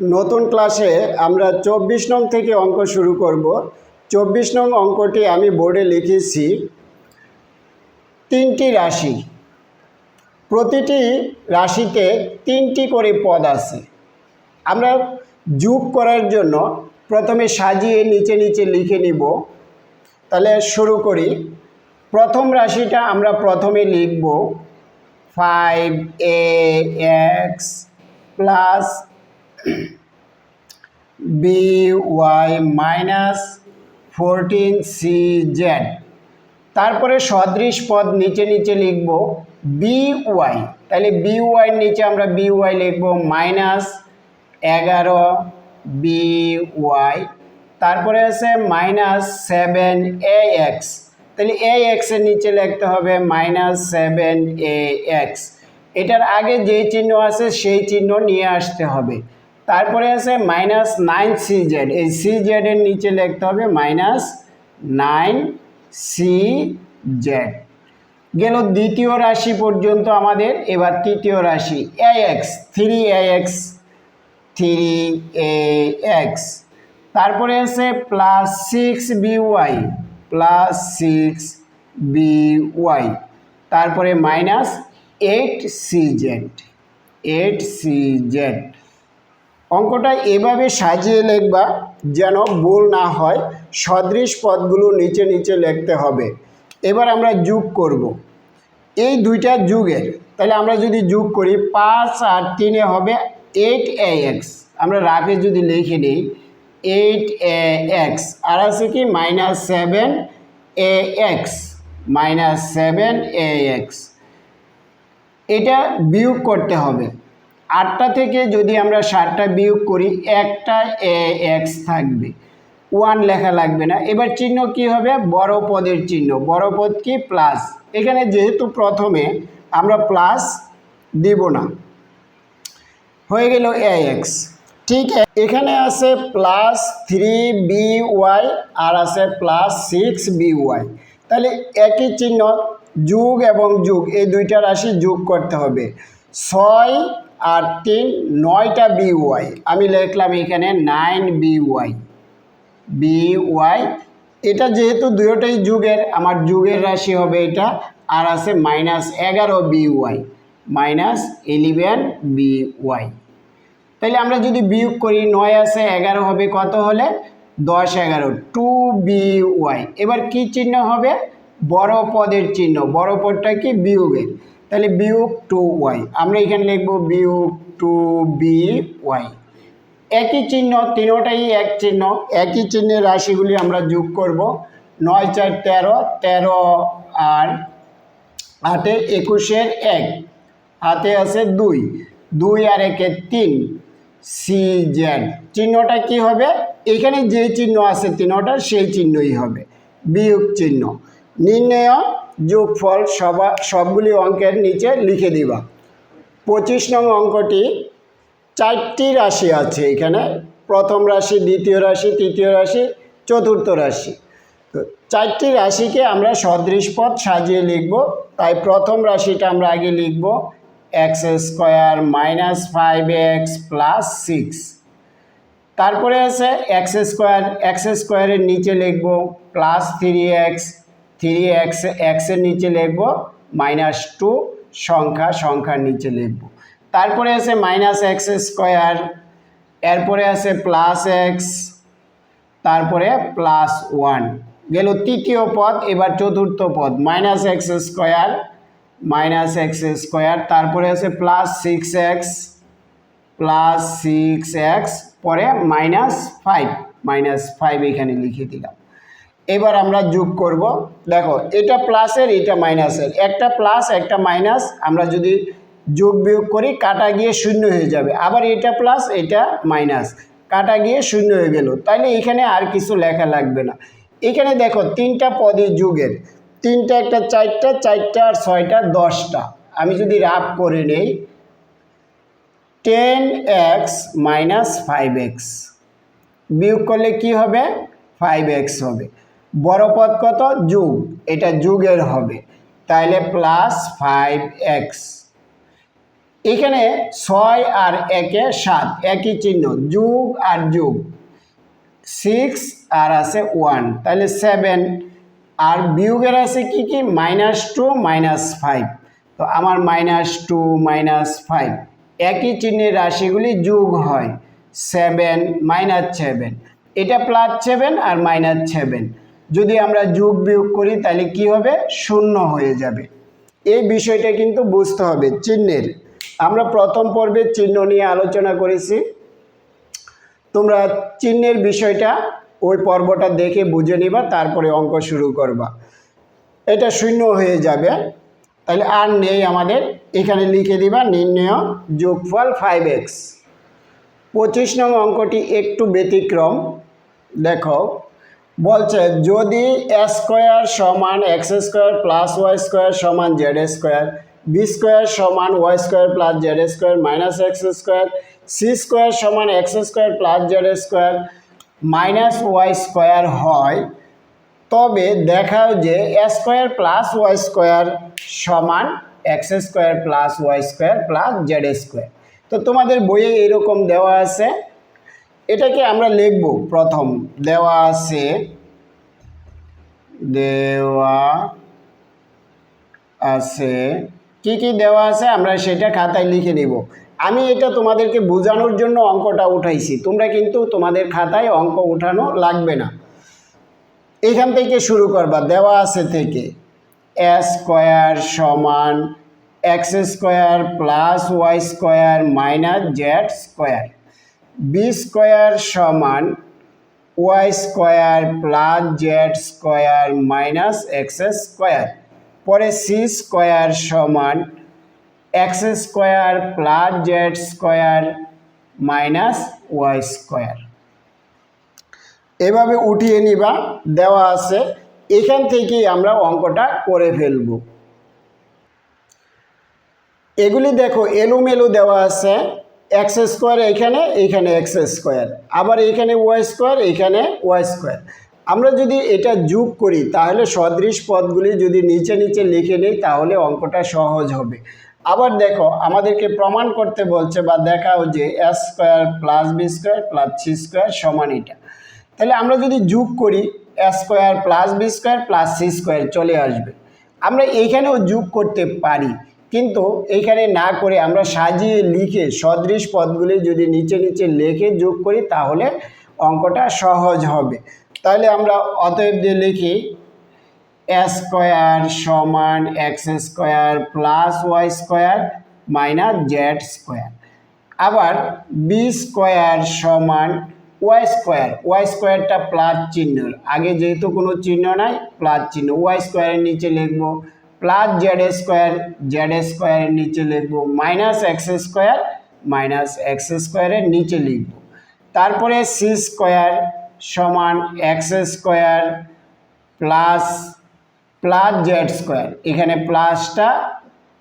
নতুন ক্লাসে আমরা চব্বিশ নং থেকে অঙ্ক শুরু করব। চব্বিশ নং অঙ্কটি আমি বোর্ডে লিখেছি। তিনটি রাশি। প্রতিটি রাশিতে তিনটি করে পদ আছে। আমরা যোগ করার জন্য প্রথমে সাজিয়ে নিচে নিচে লিখে নিব। তাহলে শুরু করি। প্রথম রাশিটা আমরা প্রথমে লিখব। Five a x plus b y minus fourteen c z তারপরে সদৃশ পদ নিচে নিচে লিখব বি ওয়াই তাহলে বি ওয়াই নিচে আমরা বি ওয়াই লিখব মাইনাস এগারো বি ওয়াই তারপরে আছে মাইনাস সেভেন এ এক্স তাহলে এ এক্সের নিচে লিখতে হবে মাইনাস সেভেন এ এক্স এটার আগে যেই চিহ্ন আছে সেই চিহ্ন নিয়ে আসতে হবে। তারপরে আছে মাইনাস নাইন সি জেড এই সি জেডের নিচে লিখতে হবে মাইনাস নাইন সি জেড গেল দ্বিতীয় রাশি পর্যন্ত আমাদের, এবার তৃতীয় রাশি a x three a x three a x তারপরে আছে plus six b y plus six b y তারপরে minus eight c z eight c z অঙ্কটা এভাবে সাজিয়ে লিখবা যেন ভুল না হয়। সদৃশ পদগুলো নিচে নিচে লিখতে হবে। এবার আমরা যোগ করব। এই দুইটা যুগের, তাহলে আমরা যদি যোগ করি পাঁচ আর তিনে হবে এইট এ এক্স। আমরা রাফে যদি লিখে নিই, এইট এ এক্স। আর আছে কি? Minus seven a x. Minus seven a x. এটা বিয়োগ করতে হবে। আটটা থেকে যদি আমরা সাতটা বিয়োগ করি, একটা এ এক্স থাকবে। ওয়ান লেখা লাগবে না। এবার চিহ্ন কি হবে? বড় পদের চিহ্ন। বড় পদ কি? প্লাস। এখানে যেহেতু প্রথমে আমরা প্লাস দিব না। হয়ে গেল এ এক্স। ঠিক এখানে আছে প্লাস থ্রি বি ওয়াই আর আছে প্লাস সিক্স বি ওয়াই। তাহলে একই চিহ্ন, যুগ এবং যুগ, এই দুইটা রাশি যোগ করতে হবে। ছয় আর তিন, নয়টা বি ওয়াই আমি লিখলাম এখানে nine b y b y এটা যেহেতু দুটোটাই যুগের, আমার যুগের রাশি হবে এটা, আর আছে মাইনাস এগারো b y minus eleven b y তাহলে আমরা যদি বিয়োগ করি, নয় আছে, এগারো হবে কত হলে? দশ এগারো টু বি ওয়াই এবার কি চিহ্ন হবে? বড় পদের চিহ্ন, বড় পদটা কি? বিয়োগের। তাহলে বিয়োগ টু ওয়াই। আমরা এখানে লিখব বিয়োগ টু বি ওয়াই। একই চিহ্ন, তিনোটাই এক চিহ্ন, একই চিহ্নের রাশিগুলি আমরা যোগ করব। নয় চার তেরো তেরো আর হাতে একুশের এক। হাতে আছে দুই। দুই আর একে তিন। C z. চিহ্নটা কি হবে? এখানে যে চিহ্ন আছে তিনটার, সেই চিহ্নই হবে। বিয়োগ চিহ্ন। নির্ণয় যোগফল সবা, সবগুলি অঙ্কের নিচে লিখে দিবা। পঁচিশ নং অঙ্কটি চারটি রাশি আছে এখানে। প্রথম রাশি, দ্বিতীয় রাশি, তৃতীয় রাশি, চতুর্থ রাশি। তো চারটি রাশিকে আমরা সদৃশ পদ সাজিয়ে লিখব। তাই প্রথম রাশিটা আমরা আগে লিখব। X square minus five x plus six. তারপরে আছে এক্স স্কোয়ার, এক্স স্কোয়ারের নিচে লিখব plus three x three x এক্সের নিচে লিখব, মাইনাস টু, সংখ্যা, সংখ্যার নিচে লিখব। তারপরে আছে মাইনাস এক্স স্কোয়ার, এরপরে আছে প্লাস এক্স, তারপরে প্লাস ওয়ান। গেল তৃতীয় পদ, এবার চতুর্থ পদ, minus x square, minus x square, তারপরে আছে plus six x, plus six x, পরে মাইনাস ফাইভ মাইনাস ফাইভ এখানে লিখে দিলাম। এবার আমরা যোগ করব। দেখো, এটা প্লাসের এটা মাইনাসের একটা প্লাস একটা মাইনাস আমরা যদি যোগ বিয়োগ করি, কাটা গিয়ে শূন্য হয়ে যাবে। আবার এটা প্লাস এটা মাইনাস কাটা গিয়ে শূন্য হয়ে গেল। তাইলে এখানে আর কিছু লেখা লাগবে না। এখানে দেখো, তিনটা পদে যুগের। তিনটা একটা চারটা চারটা আর ছয়টা, দশটা। আমি যদি রাফ করে নেই ten x minus five x বিয়োগ করলে কি হবে? ফাইভ এক্স হবে। বড় পদ কত? যুগ। এটা যুগের হবে। তাইলে প্লাস ফাইভ এক্স এখানে ছয় আর একে সাত, একই চিহ্ন, যুগ আর যুগ। সিক্স আর আছে ওয়ান তাহলে সেভেন আর বিয়োগের আছে কি কি? মাইনাস টু মাইনাস ফাইভ তো আমার মাইনাস টু মাইনাস ফাইভ একই চিহ্নের রাশিগুলি যোগ হয়। সেভেন মাইনাস সেভেন এটা প্লাস সেভেন আর মাইনাস সেভেন যদি আমরা যোগ বিয়োগ করি, তাহলে কি হবে? শূন্য হয়ে যাবে। এই বিষয়টা কিন্তু বুঝতে হবে চিহ্নের। আমরা প্রথম পর্বে চিহ্ন নিয়ে আলোচনা করেছি। তোমরা চিহ্নের বিষয়টা ওই পর্বটা দেখে বুঝে নিবা, তারপরে অঙ্ক শুরু করবা। এটা শূন্য হয়ে যাবে। তাহলে আর নেই আমাদের। এখানে লিখে দিবা, নির্ণয় যোগফল ফাইভ এক্স পঁচিশ নং অঙ্কটি একটু ব্যতিক্রম। দেখো বলছে যদি স্কোয়ার সমান x square plus y square সমান জেড স্কোয়ার, বি স্কোয়ার সমান y square plus z square minus x square, c square সমান x square plus z square minus y square হয়, তবে দেখাও যে স্কোয়ার প্লাস ওয়াই স্কোয়ার সমান x square plus y square plus z square. তো তোমাদের বইয়ে এরকম দেওয়া আছে এটাকে আমরা লিখব প্রথম। দেওয়া আছে দেওয়া আছে। কি কি দেওয়া আছে আমরা সেটা খাতায় লিখে নিব। আমি এটা তোমাদেরকে বোঝানোর জন্য অঙ্কটা উঠাইছি। তোমরা কিন্তু তোমাদের খাতায় অঙ্ক উঠানো লাগবে না। এখান থেকে শুরু করবা। দেওয়া আছে থেকে এ স্কোয়ার সমান x square plus y square minus z square. B square সমান y square plus z square minus x square পরে সি স্কোয়ার সমান x square plus z square minus y square এভাবে উঠিয়ে নিবা, দেওয়া আছে, এখান থেকেই আমরা অঙ্কটা করে ফেলব। এগুলি দেখো, এলোমেলো দেওয়া আছে। এক্স স্কোয়ার এখানে এইখানে এক্স স্কোয়ার। আবার এখানে ওয়াই স্কোয়ার এখানে ওয়াই স্কোয়ার। আমরা যদি এটা যোগ করি, তাহলে সদৃশ পদগুলি যদি নিচে নিচে লিখে নিই, তাহলে অঙ্কটা সহজ হবে। আবার দেখো, আমাদেরকে প্রমাণ করতে বলছে বা দেখাও যে s square plus b square plus c square সমান এটা। তাহলে আমরা যদি যোগ করি a square plus b square plus c square চলে আসবে। আমরা এইখানেও যোগ করতে পারি। কিন্তু এইখানে না করে আমরা সাজিয়ে লিখে সদৃশ পদগুলি যদি নিচে নিচে লিখে যোগ করি, তাহলে অঙ্কটা সহজ হবে। তাহলে আমরা অতএব দিয়ে লিখি, স্কোয়ার সমান x square plus y square minus z square. আবার বি স্কোয়ার সমান ওয়াই স্কোয়ার, ওয়াই স্কোয়ারটা প্লাস চিহ্ন। আগে যেহেতু কোনো চিহ্ন নাই, প্লাস চিহ্ন। ওয়াই স্কোয়ারের নিচে লিখব প্লাস জেড স্কোয়ার জেড স্কোয়ারের নিচে লিখব minus x square minus x স্কোয়ারের নিচে লিখব। তারপরে সি স্কোয়ার সমান x square plus plus z square এখানে প্লাসটা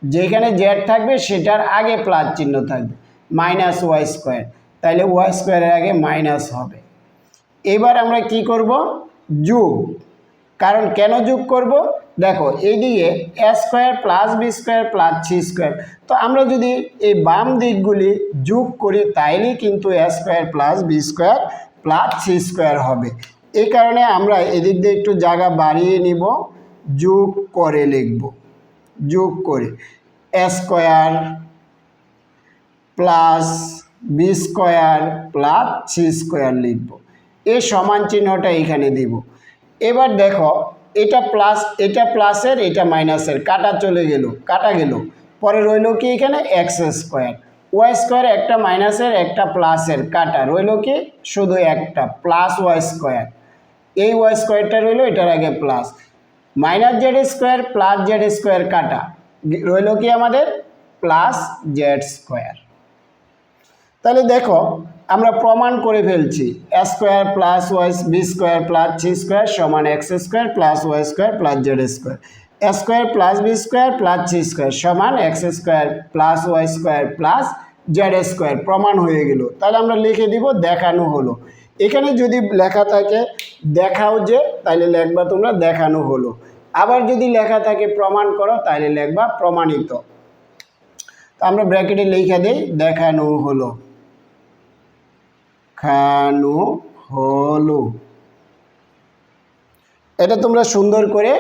যেখানে জেড থাকবে, সেটার আগে প্লাস চিহ্ন থাকবে মাইনাস ওয়াই স্কোয়ার তাহলে ওয়াই স্কোয়ারের আগে মাইনাস হবে। এবার আমরা কি করব? যোগ। কারণ কেন যোগ করব? দেখো এইদিকে a square plus b square plus c square তো আমরা যদি এই বাম দিকগুলি যোগ করি তাইলেই কিন্তু a square plus b square plus c square হবে। এই কারণে আমরা এদিক দিয়ে একটু জায়গা বাড়িয়ে নিব, যোগ করে লিখব। যোগ করে a square plus b square plus c square লিখব। এই সমান চিহ্নটা এখানে দিব। এবার দেখো, এটা প্লাস এটা প্লাসের এটা মাইনাসের কাটা চলে গেল, কাটা গেল। পরে রইল কি এখানে? এক্স স্কোয়ার ওয়াই স্কোয়ার একটা মাইনাসের একটা প্লাসের কাটা। রইল কি? শুধু একটা প্লাস ওয়াই স্কোয়ার এই ওয়াই স্কোয়ারটা রইল, এটার আগে plus minus z square plus z square কাটা। রইল কি আমাদের? প্লাস জেড স্কোয়ার তাহলে দেখো আমরা প্রমাণ করে ফেলছি। Square plus y b square plus c square সমান x square plus y square plus z square square plus b square plus c square সমান x square plus y square plus z square প্রমাণ হয়ে গেল। তাহলে আমরা লিখে দিব, দেখানো হলো। এখানে যদি লেখা থাকে, দেখাও যে, তাহলে লেখবা তোমরা, দেখানো হলো। আবার যদি লেখা থাকে, প্রমাণ করো, তাহলে লেখবা প্রমাণিত। তো আমরা ব্র্যাকেটে লিখে দিই, দেখানো হলো। খানো হলো। এটা তোমরা সুন্দর করে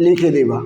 লিখে দেবা।